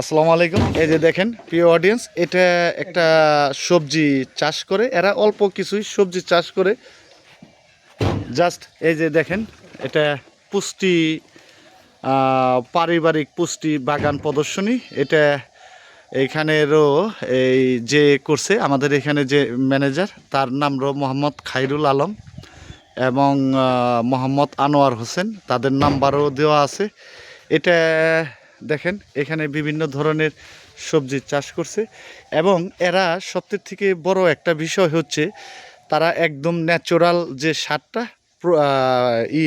আসসালামু আলাইকুম। এই যে দেখেন, প্রিয় অডিয়েন্স এটা একটা সবজি চাষ করে, এরা অল্প কিছুই সবজি চাষ করে। জাস্ট এই যে দেখেন, এটা পুষ্টি পারিবারিক পুষ্টি বাগান প্রদর্শনী। এটা এইখানেরও এই যে করছে, আমাদের এখানে যে ম্যানেজার তার নাম হলো মোহাম্মদ খাইরুল আলম এবং মোহাম্মদ আনোয়ার হোসেন। তাদের নাম্বারও দেওয়া আছে। এটা দেখেন, এখানে বিভিন্ন ধরনের সবজি চাষ করছে এবং এরা সবথেকে থেকে বড় একটা বিষয় হচ্ছে তারা একদম ন্যাচারাল যে সারটা ই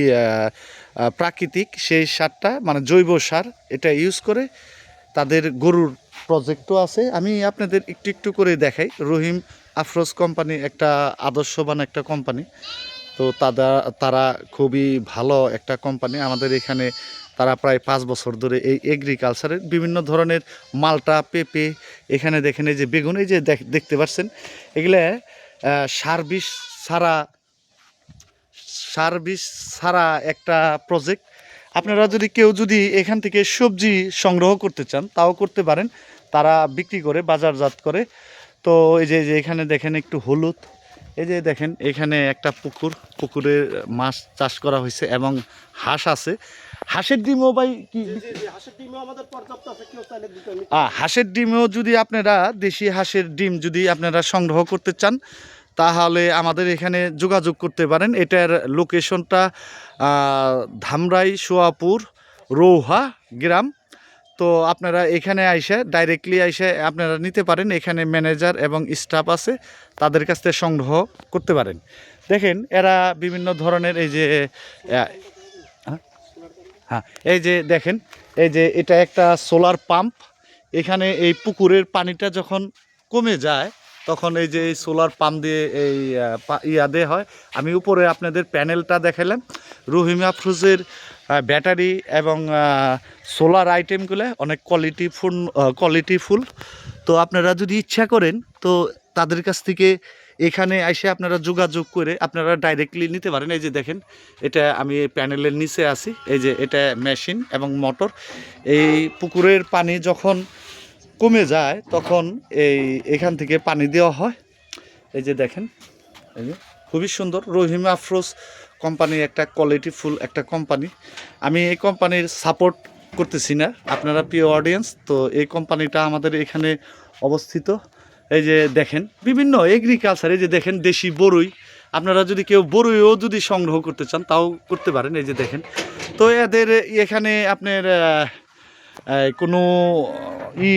প্রাকৃতিক সেই সারটা মানে জৈব সার এটা ইউজ করে তাদের গরুর প্রজেক্টও আছে। আমি আপনাদের একটু একটু করে দেখাই। রহিম আফরোজ কোম্পানি একটা আদর্শবান একটা কোম্পানি তো তারা তারা খুবই ভালো একটা কোম্পানি আমাদের এখানে তারা প্রায় পাঁচ বছর ধরে এই এগ্রিকালচারের বিভিন্ন ধরনের মালটা পেঁপে, এখানে দেখেন এই যে বেগুন, এই যে দেখ- দেখতে পাচ্ছেন? এগুলা সার বিষ ছাড়া, সার বিষ একটা প্রজেক্ট আপনারা যদি কেউ যদি এখান থেকে সবজি সংগ্রহ করতে চান, তাও করতে পারেন। তারা বিক্রি করে, বাজারজাত করে। তো এই যে যে এখানে দেখেন একটু হলুদ। এই যে দেখেন, এখানে একটা পুকুর পুকুরে মাছ চাষ করা হয়েছে এবং হাঁস আছে। হাঁসের ডিমও ভাই কি? হাঁসের ডিমও যদি আপনারা দেশি হাঁসের ডিম যদি আপনারা সংগ্রহ করতে চান তাহলে আমাদের এখানে যোগাযোগ করতে পারেন। এটার লোকেশনটা ধামরাই সোয়াপুর রৌহা গ্রাম। তো আপনারা এখানে আইসে ডাইরেক্টলি আইসে আপনারা নিতে পারেন। এখানে ম্যানেজার এবং স্টাফ আছে তাদের কাছ থেকে সংগ্রহ করতে পারেন। দেখেন এরা বিভিন্ন ধরনের এই যে হ্যাঁ এই যে দেখেন, এই যে এটা একটা সোলার পাম্প এখানে এই পুকুরের পানিটা যখন কমে যায়, তখন এই যে এই সোলার পাম্প দিয়ে এই ইয়া দিয়ে হয়। আমি উপরে আপনাদের প্যানেলটা দেখালাম। রহিম ফ্রুজের ব্যাটারি এবং সোলার আইটেমগুলো অনেক কোয়ালিটি ফুল কোয়ালিটি ফুল তো আপনারা যদি ইচ্ছা করেন, তো তাদের কাছ থেকে এখানে এসে আপনারা যোগাযোগ করে আপনারা ডাইরেক্টলি নিতে পারেন। এই যে দেখেন, এটা আমি প্যানেলের নিচে আছি। এই যে এটা মেশিন এবং মোটর। এই পুকুরের পানি যখন কমে যায়, তখন এই এখান থেকে পানি দেওয়া হয়। এই যে দেখেন, এই যে খুবই সুন্দর। রহিম আফরোজ কোম্পানি একটা কোয়ালিটি ফুল একটা কোম্পানি। আমি এই কোম্পানির সাপোর্ট করতেছি না। আপনারা প্রিয় অডিয়েন্স তো এই কোম্পানিটা আমাদের এখানে অবস্থিত। এই যে দেখেন, বিভিন্ন এগ্রিকালচার এই যে দেখেন দেশি বরুই। আপনারা যদি কেউ বরুইও যদি সংগ্রহ করতে চান, তাও করতে পারেন, এই যে দেখেন। তো এদের এখানে আপনার কোনো ই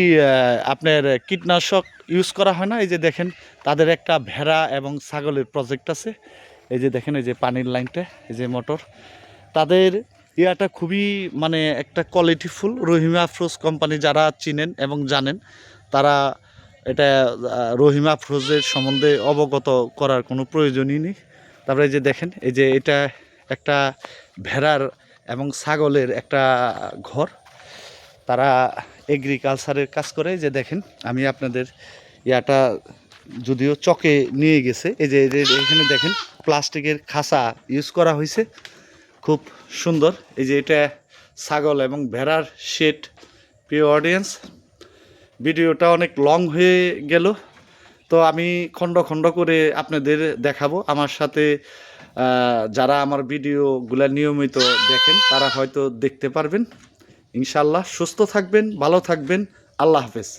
আপনার কীটনাশক ইউজ করা হয় না। এই যে দেখেন, তাদের একটা ভেড়া এবং ছাগলের প্রজেক্ট আছে। এই যে দেখেন, এই যে পানির লাইনটা, এই যে মোটর। তাদের ইয়াটা খুবই মানে একটা কোয়ালিটিফুল রহিমা আফরোজ কোম্পানি যারা চিনেন এবং জানেন, তারা এটা রহিমা আফরোজের সম্বন্ধে অবগত করার কোনো প্রয়োজনই নেই। তারপরে যে দেখেন, এই যে এটা একটা ভেড়ার এবং ছাগলের একটা ঘর। তারা এগ্রিকালচারের কাজ করে। যে দেখেন, আমি আপনাদের ইয়াটা যদিও চকে নিয়ে গেছে। এই যে এই যে এখানে দেখেন, প্লাস্টিকের খাসা ইউজ করা হয়েছে। খুব সুন্দর। এই যে এটা ছাগল এবং ভেড়ার শেড প্রিয় অডিয়েন্স ভিডিওটা অনেক লং হয়ে গেল। তো আমি খণ্ড খণ্ড করে আপনাদের দেখাবো। আমার সাথে যারা আমার ভিডিওগুলো নিয়মিত দেখেন, তারা হয়তো দেখতে পারবেন। ইনশাল্লাহ সুস্থ থাকবেন, ভালো থাকবেন। আল্লাহ হাফেজ।